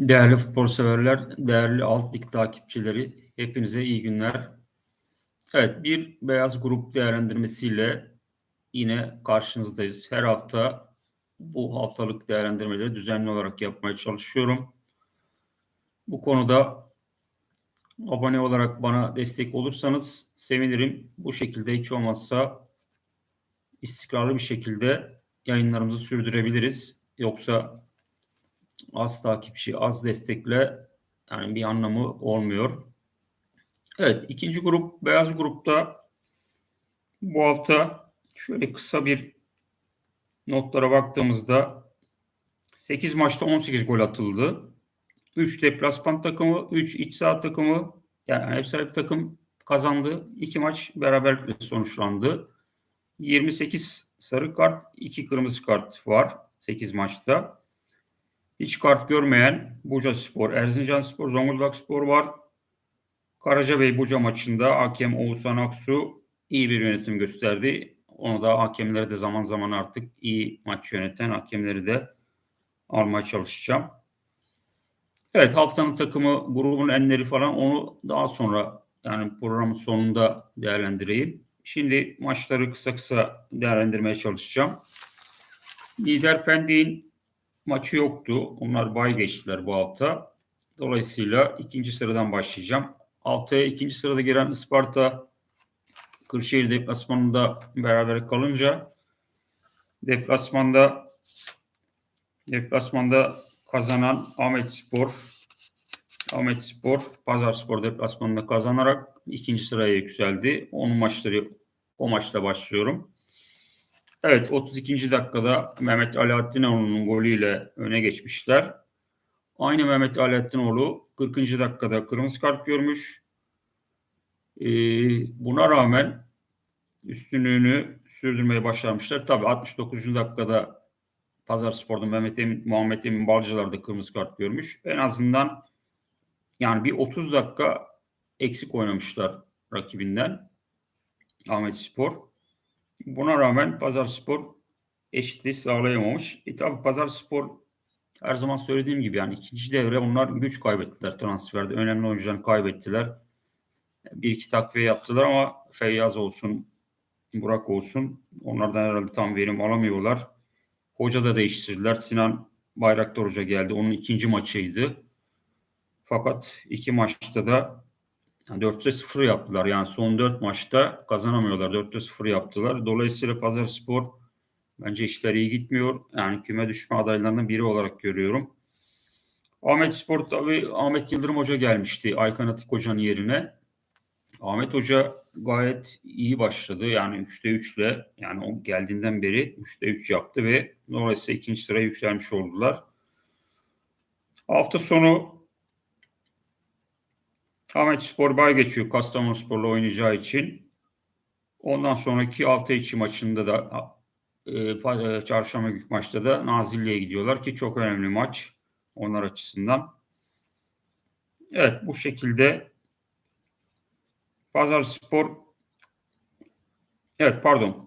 Değerli futbol severler, değerli alt lig takipçileri, hepinize iyi günler. Evet, bir beyaz grup değerlendirmesiyle yine karşınızdayız. Her hafta bu haftalık değerlendirmeleri düzenli olarak yapmaya çalışıyorum. Bu konuda abone olarak bana destek olursanız sevinirim. Bu şekilde hiç olmazsa istikrarlı bir şekilde yayınlarımızı sürdürebiliriz. Yoksa az takipçi, az destekle yani bir anlamı olmuyor. Evet, ikinci grup beyaz grupta bu hafta şöyle kısa bir notlara baktığımızda 8 maçta 18 gol atıldı. 3 deplasman takımı, 3 iç saha takımı yani ev sahibi takım kazandı. 2 maç beraberlikle sonuçlandı. 28 sarı kart, 2 kırmızı kart var 8 maçta. Hiç kart görmeyen Buca Spor, Erzincan Spor, Zonguldak Spor var. Karacabey Buca maçında hakem Oğuzhan Aksu iyi bir yönetim gösterdi. Onu da hakemleri de zaman zaman artık iyi maç yöneten hakemleri de almaya çalışacağım. Evet haftanın takımı grubun enleri falan onu daha sonra yani programın sonunda değerlendireyim. Şimdi maçları kısa kısa değerlendirmeye çalışacağım. Lider Pendik'in maçı yoktu. Onlar bay geçtiler bu hafta. Dolayısıyla ikinci sıradan başlayacağım. Haftaya ikinci sırada giren Isparta Kırşehir deplasmanında beraber kalınca deplasmanda deplasmanda kazanan Ahmet Spor Ahmet Spor Pazar Spor deplasmanında kazanarak ikinci sıraya yükseldi. Onun maçları o maçta başlıyorum. Evet 32. dakikada Mehmet Alaaddinoğlu'nun golüyle öne geçmişler. Aynı Mehmet Alaaddinoğlu 40. dakikada kırmızı kart görmüş. Ee, buna rağmen üstünlüğünü sürdürmeye başlamışlar. Tabi 69. dakikada Pazar Spor'da Mehmet Emin, Muhammed Emin Balcılar da kırmızı kart görmüş. En azından yani bir 30 dakika eksik oynamışlar rakibinden Ahmet Spor. Buna rağmen Pazar Spor eşitliği sağlayamamış. E tabi Pazar Spor her zaman söylediğim gibi yani ikinci devre onlar güç kaybettiler transferde. Önemli oyuncularını kaybettiler. Bir iki takviye yaptılar ama Feyyaz olsun, Burak olsun onlardan herhalde tam verim alamıyorlar. Hoca da değiştirdiler. Sinan Bayraktar Hoca geldi. Onun ikinci maçıydı. Fakat iki maçta da 4'te 0 yaptılar. Yani son 4 maçta kazanamıyorlar. 4'te 0 yaptılar. Dolayısıyla Pazar Spor bence işler iyi gitmiyor. Yani küme düşme adaylarından biri olarak görüyorum. Ahmet Spor tabi Ahmet Yıldırım Hoca gelmişti Aykan Atik Hoca'nın yerine. Ahmet Hoca gayet iyi başladı. Yani 3'te 3 ile yani o geldiğinden beri 3'te 3 yaptı ve dolayısıyla ikinci sıraya yükselmiş oldular. Hafta sonu Ahmet Spor bay geçiyor Kastamonu Spor'la oynayacağı için. Ondan sonraki hafta içi maçında da e, e çarşamba günü maçta da Nazilli'ye gidiyorlar ki çok önemli maç onlar açısından. Evet bu şekilde Pazar Spor evet pardon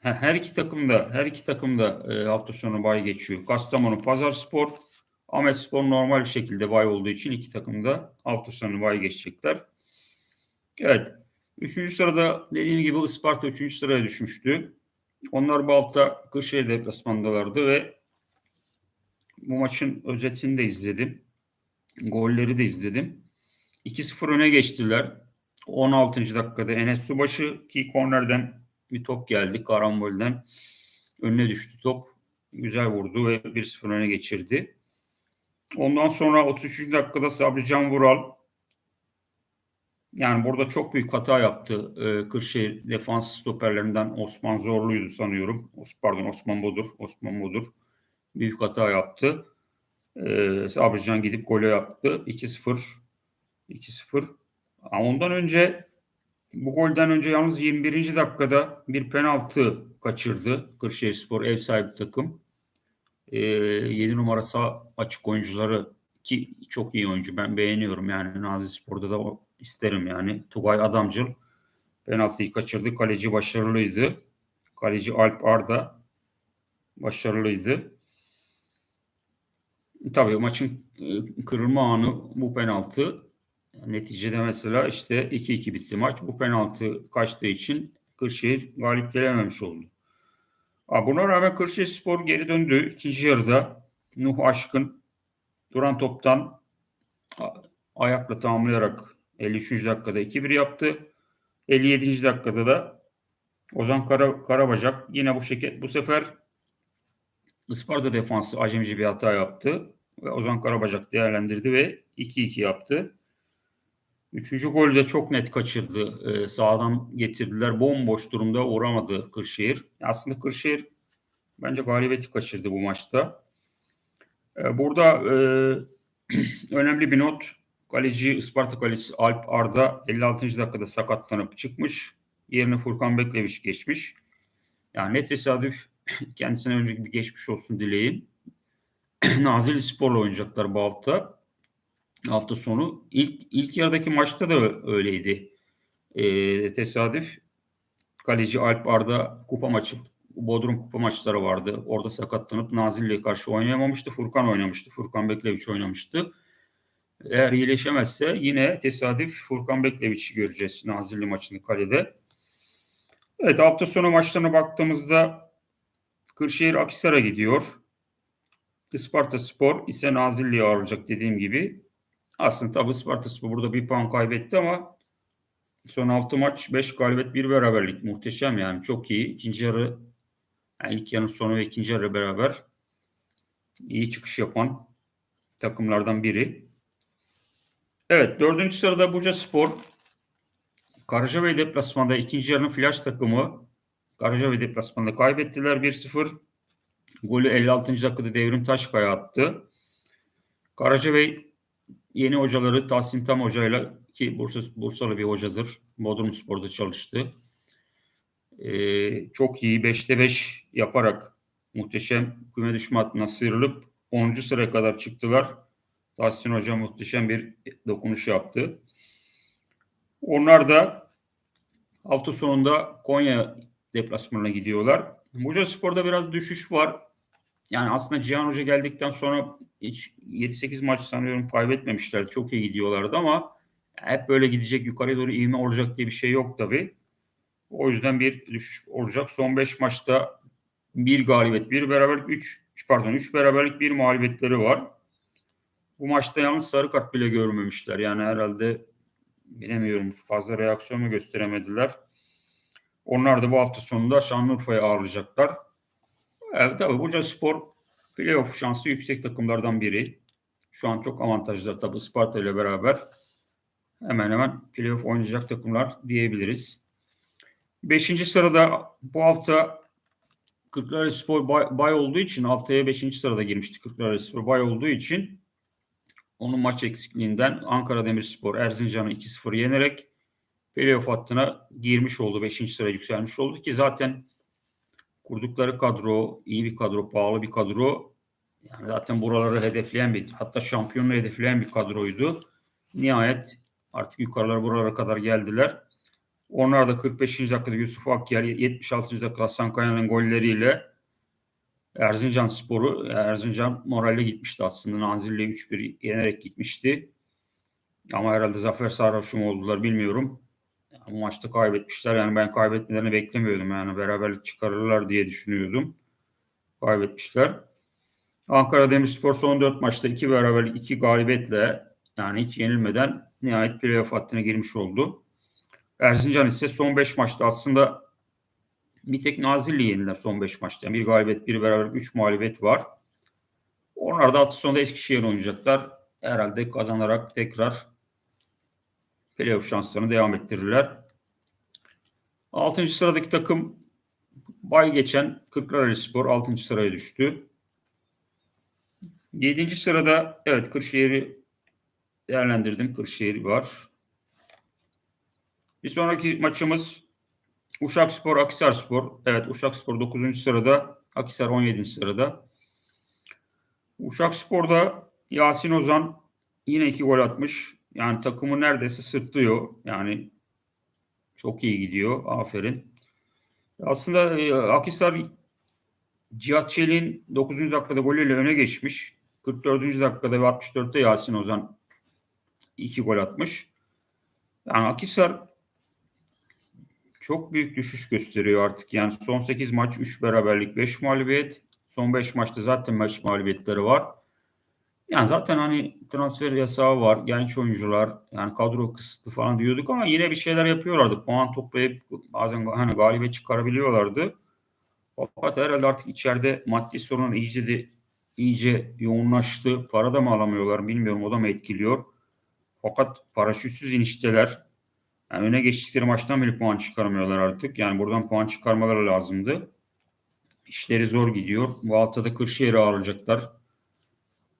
her iki takım da her iki takım da e, hafta sonu bay geçiyor. Kastamonu Pazar Spor Ahmet Spor normal bir şekilde bay olduğu için iki takım da hafta sonu bay geçecekler. Evet. Üçüncü sırada dediğim gibi Isparta üçüncü sıraya düşmüştü. Onlar bu hafta Kırşehir deplasmandalardı ve bu maçın özetini de izledim. Golleri de izledim. 2-0 öne geçtiler. 16. dakikada Enes Subaşı ki kornerden bir top geldi karambolden. Önüne düştü top. Güzel vurdu ve 1-0 öne geçirdi. Ondan sonra 33. dakikada Sabri Can Vural yani burada çok büyük hata yaptı. Ee, Kırşehir defans stoperlerinden Osman Zorlu'ydu sanıyorum. Pardon Osman Bodur. Osman Bodur. Büyük hata yaptı. Ee, Sabri Can gidip golü yaptı. 2-0. 2-0. Ondan önce bu golden önce yalnız 21. dakikada bir penaltı kaçırdı. Kırşehir Spor ev sahibi takım e, ee, 7 numarası açık oyuncuları ki çok iyi oyuncu. Ben beğeniyorum yani Nazi Spor'da da isterim yani. Tugay Adamcıl penaltıyı kaçırdı. Kaleci başarılıydı. Kaleci Alp Arda başarılıydı. Tabii maçın e, kırılma anı bu penaltı. Neticede mesela işte 2-2 bitti maç. Bu penaltı kaçtığı için Kırşehir galip gelememiş oldu. Buna rağmen Kırşehir Spor geri döndü. İkinci yarıda Nuh Aşkın duran toptan ayakla tamamlayarak 53. dakikada 2-1 yaptı. 57. dakikada da Ozan Kara, Karabacak yine bu şekilde bu sefer Isparta defansı acemici bir hata yaptı ve Ozan Karabacak değerlendirdi ve 2-2 yaptı. Üçüncü golü de çok net kaçırdı. Ee, sağdan getirdiler. Bomboş durumda uğramadı Kırşehir. Aslında Kırşehir bence galibiyeti kaçırdı bu maçta. Ee, burada e, önemli bir not. Kaleci Isparta kalecisi Alp Arda 56. dakikada sakatlanıp çıkmış. Yerine Furkan Bekleviç geçmiş. Yani ne tesadüf kendisine önceki bir geçmiş olsun dileyin. Nazilli Spor'la oynayacaklar bu hafta. Hafta sonu. İlk, ilk yarıdaki maçta da öyleydi. Ee, tesadüf. Kaleci Alp Arda kupa maçı, Bodrum kupa maçları vardı. Orada sakatlanıp Nazilli'ye karşı oynayamamıştı. Furkan oynamıştı. Furkan Bekleviç oynamıştı. Eğer iyileşemezse yine tesadüf Furkan Bekleviç'i göreceğiz Nazilli maçını kalede. Evet hafta sonu maçlarına baktığımızda Kırşehir Akisar'a gidiyor. Isparta Spor ise Nazilli'ye ağırlayacak dediğim gibi. Aslında tabi Isparta Spor burada bir puan kaybetti ama son 6 maç 5 galibiyet bir beraberlik muhteşem yani çok iyi. İkinci yarı yani ilk yarının sonu ve ikinci yarı beraber iyi çıkış yapan takımlardan biri. Evet dördüncü sırada Buca Spor. Karacabey deplasmanda ikinci yarının flash takımı Karacabey deplasmanda kaybettiler 1-0. Golü 56. dakikada Devrim Taşkaya attı. Karacabey yeni hocaları Tahsin Tam hocayla ki Bursa, Bursalı bir hocadır. Bodrum Spor'da çalıştı. Ee, çok iyi 5'te 5 yaparak muhteşem küme düşme hattına sıyrılıp 10. sıraya kadar çıktılar. Tahsin Hoca muhteşem bir dokunuş yaptı. Onlar da hafta sonunda Konya deplasmanına gidiyorlar. Buca Spor'da biraz düşüş var. Yani aslında Cihan Hoca geldikten sonra hiç 7-8 maç sanıyorum kaybetmemişlerdi. Çok iyi gidiyorlardı ama hep böyle gidecek yukarıya doğru ivme olacak diye bir şey yok tabii. O yüzden bir düşüş olacak. Son 5 maçta bir galibiyet, bir beraberlik, 3 pardon 3 beraberlik, bir mağlubiyetleri var. Bu maçta yalnız sarı kart bile görmemişler. Yani herhalde bilemiyorum fazla reaksiyon mu gösteremediler. Onlar da bu hafta sonunda Şanlıurfa'ya ağırlayacaklar. Evet tabii Burca Spor playoff şansı yüksek takımlardan biri. Şu an çok avantajlar tabii Sparta ile beraber. Hemen hemen playoff oynayacak takımlar diyebiliriz. Beşinci sırada bu hafta Kırklareli Spor bay, bay olduğu için haftaya beşinci sırada girmişti Kırklareli Spor bay olduğu için onun maç eksikliğinden Ankara Demirspor Erzincan'ı 2-0 yenerek playoff hattına girmiş oldu. 5. sıraya yükselmiş oldu ki zaten kurdukları kadro iyi bir kadro, pahalı bir kadro. Yani zaten buraları hedefleyen bir hatta şampiyonluğu hedefleyen bir kadroydu. Nihayet artık yukarılar buralara kadar geldiler. Onlar da 45. dakikada Yusuf Akyer, 76. dakikada Hasan Kaya'nın golleriyle Erzincan Sporu, Erzincan moralle gitmişti aslında. Nazilli 3-1 yenerek gitmişti. Ama herhalde zafer sarhoşu mu oldular bilmiyorum. Bu maçta kaybetmişler. Yani ben kaybetmelerini beklemiyordum. Yani beraberlik çıkarırlar diye düşünüyordum. Kaybetmişler. Ankara Demirspor son 4 maçta 2 beraberlik 2 galibiyetle yani hiç yenilmeden nihayet playoff hattına girmiş oldu. Erzincan ise son 5 maçta aslında bir tek Nazilli yenildiler son 5 maçta. Yani bir galibiyet, bir beraber 3 mağlubiyet var. Onlar da hafta sonunda Eskişehir oynayacaklar. Herhalde kazanarak tekrar playoff şanslarını devam ettirirler. 6. sıradaki takım bay geçen Kırklareli Spor 6. sıraya düştü. 7. sırada evet Kırşehir'i değerlendirdim. Kırşehir var. Bir sonraki maçımız Uşak Spor, Akisar Spor. Evet Uşak Spor 9. sırada, Akisar 17. sırada. Uşak Spor'da Yasin Ozan yine iki gol atmış. Yani takımı neredeyse sırtlıyor. Yani çok iyi gidiyor. Aferin. Aslında e, Akisar Cihat Çelik'in 9. dakikada golüyle öne geçmiş. 44. dakikada ve 64'te Yasin Ozan iki gol atmış. Yani Akisar çok büyük düşüş gösteriyor artık. Yani son 8 maç 3 beraberlik 5 mağlubiyet. Son 5 maçta zaten 5 mağlubiyetleri var. Yani zaten hani transfer yasağı var. Genç oyuncular yani kadro kısıtlı falan diyorduk ama yine bir şeyler yapıyorlardı. Puan toplayıp bazen hani galibiyet çıkarabiliyorlardı. Fakat herhalde artık içeride maddi sorun iyice de iyice yoğunlaştı. Para da mı alamıyorlar bilmiyorum o da mı etkiliyor. Fakat paraşütsüz inişteler. Yani öne geçtikleri maçtan bile puan çıkaramıyorlar artık. Yani buradan puan çıkarmaları lazımdı. İşleri zor gidiyor. Bu haftada Kırşehir'e ağırlayacaklar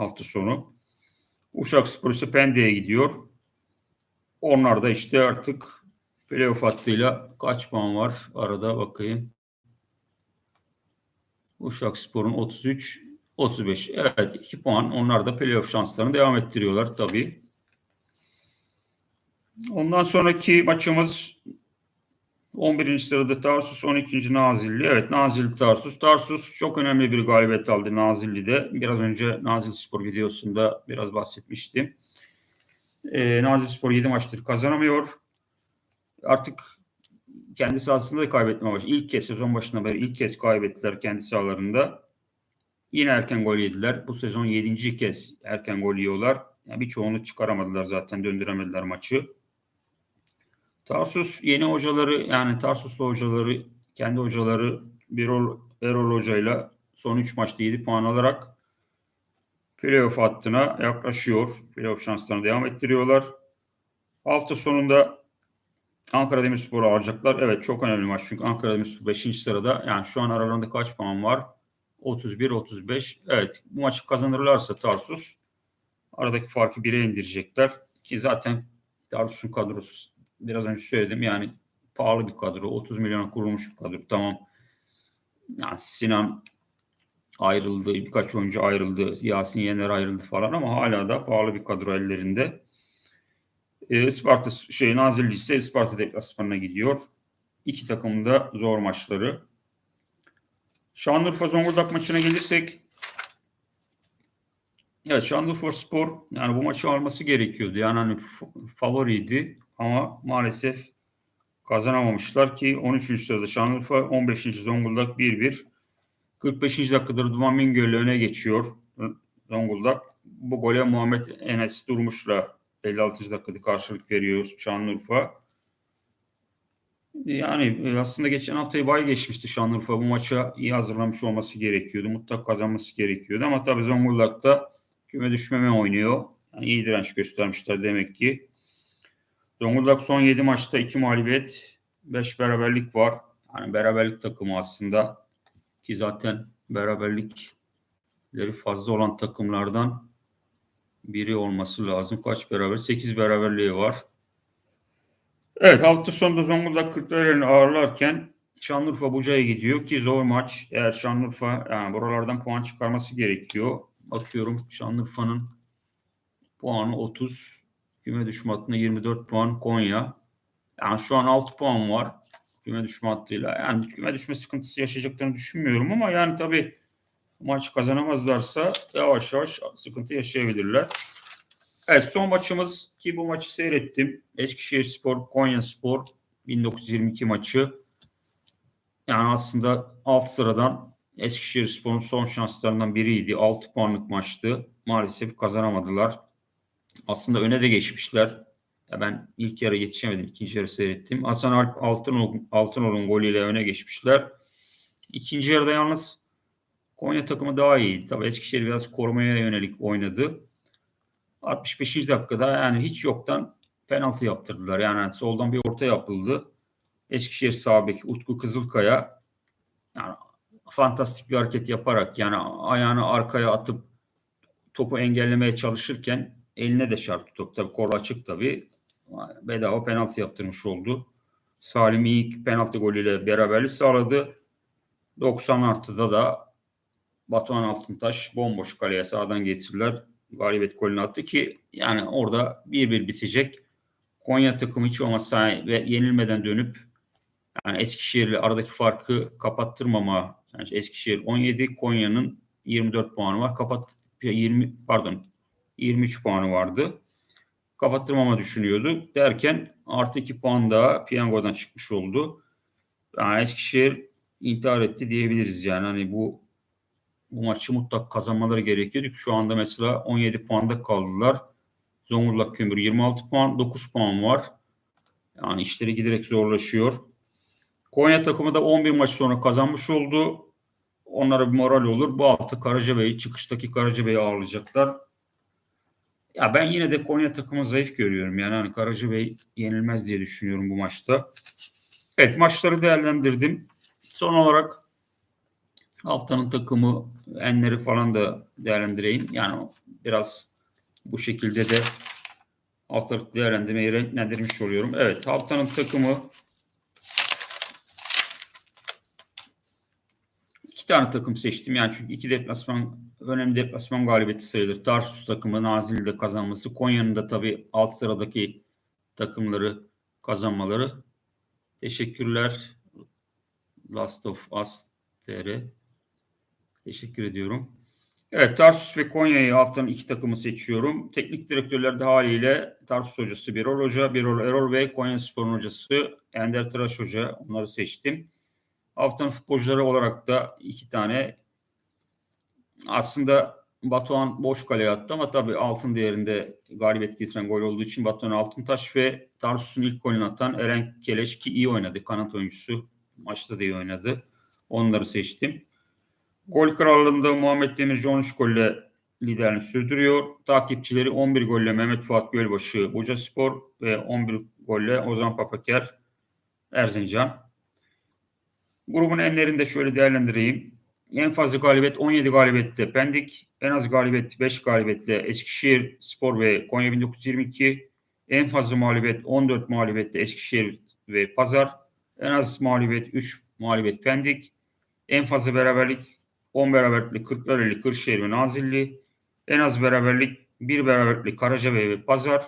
hafta sonu. Uşak Spor ise Pendik'e gidiyor. Onlar da işte artık playoff hattıyla kaç puan var? Arada bakayım. Uşak Spor'un 33, 35. Evet 2 puan. Onlar da playoff şanslarını devam ettiriyorlar tabii. Ondan sonraki maçımız 11. sırada Tarsus 12. Nazilli. Evet Nazilli Tarsus. Tarsus çok önemli bir galibiyet aldı Nazilli'de. Biraz önce Nazilli Spor videosunda biraz bahsetmiştim. Ee, Nazilli Spor 7 maçtır kazanamıyor. Artık kendi sahasında da kaybetmeye başladı. İlk kez sezon başına beri ilk kez kaybettiler kendi sahalarında. Yine erken gol yediler. Bu sezon 7. kez erken gol yiyorlar. Yani bir çoğunluk çıkaramadılar zaten döndüremediler maçı. Tarsus yeni hocaları yani Tarsuslu hocaları kendi hocaları Birol Erol hocayla son 3 maçta 7 puan alarak playoff hattına yaklaşıyor. Playoff şanslarını devam ettiriyorlar. Hafta sonunda Ankara Demirspor'u alacaklar. Evet çok önemli maç çünkü Ankara Demirspor 5. sırada. Yani şu an aralarında kaç puan var? 31-35. Evet bu maçı kazanırlarsa Tarsus aradaki farkı 1'e indirecekler. Ki zaten Tarsus'un kadrosu biraz önce söyledim yani pahalı bir kadro. 30 milyona kurulmuş bir kadro. Tamam. Yani Sinan ayrıldı. Birkaç oyuncu ayrıldı. Yasin Yener ayrıldı falan ama hala da pahalı bir kadro ellerinde. E, Isparta şey Nazilli ise Isparta deplasmanına gidiyor. İki takımın da zor maçları. Şanlıurfa Zonguldak maçına gelirsek Evet Şanlıurfa Spor yani bu maçı alması gerekiyordu. Yani hani favoriydi ama maalesef kazanamamışlar ki 13. sırada Şanlıurfa 15. Zonguldak 1-1. 45. dakikadır Duman Mingöl'le öne geçiyor Zonguldak. Bu gole Muhammed Enes Durmuş'la 56. dakikada karşılık veriyor Şanlıurfa. Yani aslında geçen haftayı bay geçmişti Şanlıurfa. Bu maça iyi hazırlamış olması gerekiyordu. Mutlak kazanması gerekiyordu. Ama tabii Zonguldak'ta küme düşmeme oynuyor. Yani iyi direnç göstermişler demek ki. Zonguldak son 7 maçta 2 mağlubiyet, 5 beraberlik var. Yani beraberlik takımı aslında ki zaten beraberlikleri fazla olan takımlardan biri olması lazım. Kaç beraber? 8 beraberliği var. Evet hafta sonunda Zonguldak Kırklareli'ni ağırlarken Şanlıurfa Buca'ya gidiyor ki zor maç. Eğer Şanlıurfa yani buralardan puan çıkarması gerekiyor. Bakıyorum Şanlıurfa'nın puanı 30. Küme düşme hattında 24 puan Konya. Yani şu an 6 puan var küme düşme hattıyla. Yani küme düşme sıkıntısı yaşayacaklarını düşünmüyorum ama yani tabii maç kazanamazlarsa yavaş yavaş sıkıntı yaşayabilirler. Evet son maçımız ki bu maçı seyrettim. Eskişehir Spor, Konya Spor 1922 maçı. Yani aslında alt sıradan Eskişehir Spor'un son şanslarından biriydi. 6 puanlık maçtı. Maalesef kazanamadılar. Aslında öne de geçmişler. Ya ben ilk yarı yetişemedim. ikinci yarı seyrettim. Hasan Alp Altınoluk, Altınoluk'un golüyle öne geçmişler. İkinci yarıda yalnız Konya takımı daha iyiydi. Tabii Eskişehir biraz korumaya yönelik oynadı. 65. dakikada yani hiç yoktan penaltı yaptırdılar. Yani soldan bir orta yapıldı. Eskişehir sağ beki Utku Kızılkaya yani fantastik bir hareket yaparak yani ayağını arkaya atıp topu engellemeye çalışırken eline de çarptı top. Tabii kol açık tabii. Bedava penaltı yaptırmış oldu. Salim iyi penaltı golüyle beraberlik sağladı. 90 artıda da Batuhan Altıntaş bomboş kaleye sağdan getirdiler. Galibiyet golünü attı ki yani orada bir bir bitecek. Konya takımı hiç olmazsa ve yenilmeden dönüp yani Eskişehir'le aradaki farkı kapattırmama yani Eskişehir 17 Konya'nın 24 puanı var. Kapat 20 pardon 23 puanı vardı. Kapattırmama düşünüyordu. Derken artı 2 puan daha piyangodan çıkmış oldu. Yani Eskişehir intihar etti diyebiliriz yani. Hani bu bu maçı mutlaka kazanmaları gerekiyordu. Şu anda mesela 17 puanda kaldılar. Zonguldak Kömür 26 puan, 9 puan var. Yani işleri giderek zorlaşıyor. Konya takımı da 11 maç sonra kazanmış oldu. Onlara bir moral olur. Bu hafta Karacabey'i, çıkıştaki Karacabey'i ağırlayacaklar. Ya ben yine de Konya takımı zayıf görüyorum. Yani hani Karacabey yenilmez diye düşünüyorum bu maçta. Evet maçları değerlendirdim. Son olarak haftanın takımı enleri falan da değerlendireyim. Yani biraz bu şekilde de haftalık değerlendirmeyi renklendirmiş oluyorum. Evet haftanın takımı tane takım seçtim. Yani çünkü iki deplasman önemli deplasman galibiyeti sayılır. Tarsus takımı Nazilli'de kazanması. Konya'nın da tabii alt sıradaki takımları kazanmaları. Teşekkürler. Last of Us TR. Teşekkür ediyorum. Evet Tarsus ve Konya'yı haftanın iki takımı seçiyorum. Teknik direktörler de haliyle Tarsus hocası Birol Hoca, Birol Erol ve Konya Spor'un hocası Ender Tıraş Hoca. Onları seçtim. Haftanın futbolcuları olarak da iki tane aslında Batuhan boş kaleye attı ama tabii altın değerinde galibiyet getiren gol olduğu için Batuhan Altıntaş ve Tarsus'un ilk golünü atan Eren Keleş ki iyi oynadı. Kanat oyuncusu maçta da iyi oynadı. Onları seçtim. Gol krallığında Muhammed Demirci 13 golle liderliğini sürdürüyor. Takipçileri 11 golle Mehmet Fuat Gölbaşı Buca Spor ve 11 golle Ozan Papaker Erzincan. Grubun enlerini de şöyle değerlendireyim. En fazla galibiyet 17 galibiyetle Pendik, en az galibiyet 5 galibiyetle Eskişehir Spor ve Konya 1922, en fazla mağlubiyet 14 mağlubiyetle Eskişehir ve Pazar, en az mağlubiyet 3 mağlubiyet Pendik, en fazla beraberlik 10 beraberlikli Kırklareli, Kırşehir ve Nazilli, en az beraberlik 1 beraberlikli Karacabey ve Pazar,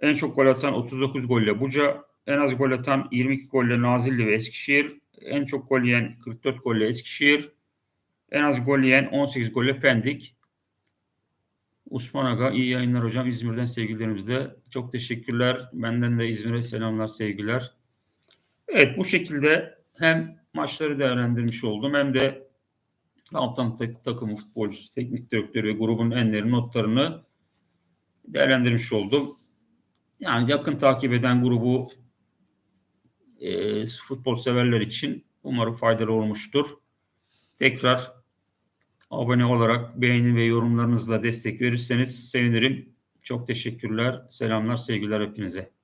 en çok gol atan 39 golle Buca, en az gol atan 22 golle Nazilli ve Eskişehir, en çok gol yiyen 44 golle Eskişehir. En az gol yiyen 18 golle Pendik. Osman Aga iyi yayınlar hocam. İzmir'den sevgilerimizle. Çok teşekkürler. Benden de İzmir'e selamlar, sevgiler. Evet bu şekilde hem maçları değerlendirmiş oldum hem de Altan takımı futbolcusu, teknik direktörü ve grubun enleri notlarını değerlendirmiş oldum. Yani yakın takip eden grubu e, futbol severler için umarım faydalı olmuştur. Tekrar abone olarak beğeni ve yorumlarınızla destek verirseniz sevinirim. Çok teşekkürler. Selamlar, sevgiler hepinize.